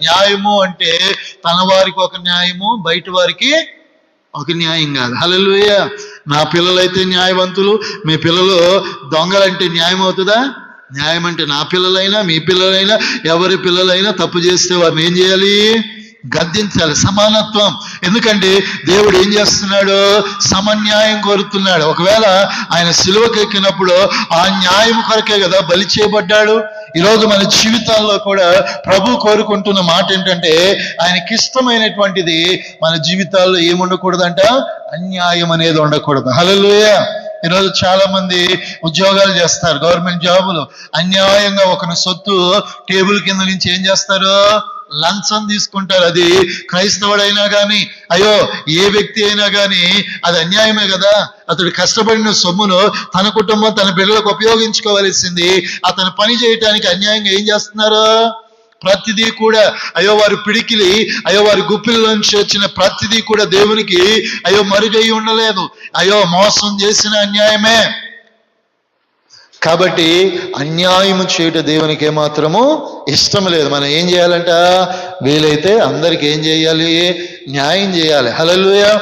న్యాయము అంటే తన వారికి ఒక న్యాయము బయట వారికి ఒక న్యాయం కాదు. హల్లెలూయ. నా పిల్లలైతే న్యాయవంతులు. మీ పిల్లలు దొంగలంటే న్యాయం అవుతుందా? న్యాయం అంటే నా పిల్లలైనా మీ పిల్లలైనా ఎవరి పిల్లలైనా తప్పు చేస్తే వారిని ఏం చేయాలి? గద్దించాలి. సమానత్వం. ఎందుకంటే దేవుడు ఏం చేస్తున్నాడు? సమన్యాయం కోరుతున్నాడు. ఒకవేళ ఆయన సిలువకెక్కినప్పుడు ఆ న్యాయం కొరకే కదా బలి చేయబడ్డాడు? ఈరోజు మన జీవితాల్లో కూడా ప్రభు కోరుకుంటున్న మాట ఏంటంటే ఆయనకి ఇష్టమైనటువంటిది మన జీవితాల్లో ఏముండకూడదంట? అన్యాయం అనేది ఉండకూడదు. హల్లెలూయా. ఈరోజు చాలా మంది ఉద్యోగాలు చేస్తారు గవర్నమెంట్ జాబులు. అన్యాయంగా ఒకరి సొత్తు టేబుల్ కింద నుంచి ఏం చేస్తారు? లంచం తీసుకుంటారు. అది క్రైస్తవుడైనా కానీ అయ్యో ఏ వ్యక్తి అయినా కానీ అది అన్యాయమే కదా. అతడు కష్టపడిన సొమ్మును తన కుటుంబం తన బిడ్డలకు ఉపయోగించుకోవలసింది. అతను పని చేయటానికి అన్యాయంగా ఏం చేస్తున్నారు? ప్రతిదీ కూడా అయ్యో వారు పిడికిలి అయ్యో వారి గుప్పిల్లోంచి వచ్చిన ప్రతిదీ కూడా దేవునికి అయ్యో మరుగై ఉండలేదు. అయ్యో మోసం చేసిన అన్యాయమే. కాబట్టి అన్యాయము చేయుట దేవునికి ఏమాత్రము ఇష్టం లేదు. మనం ఏం చేయాలంట? వీలైతే అందరికి ఏం చేయాలి? న్యాయం చేయాలి. హల్లెలూయా.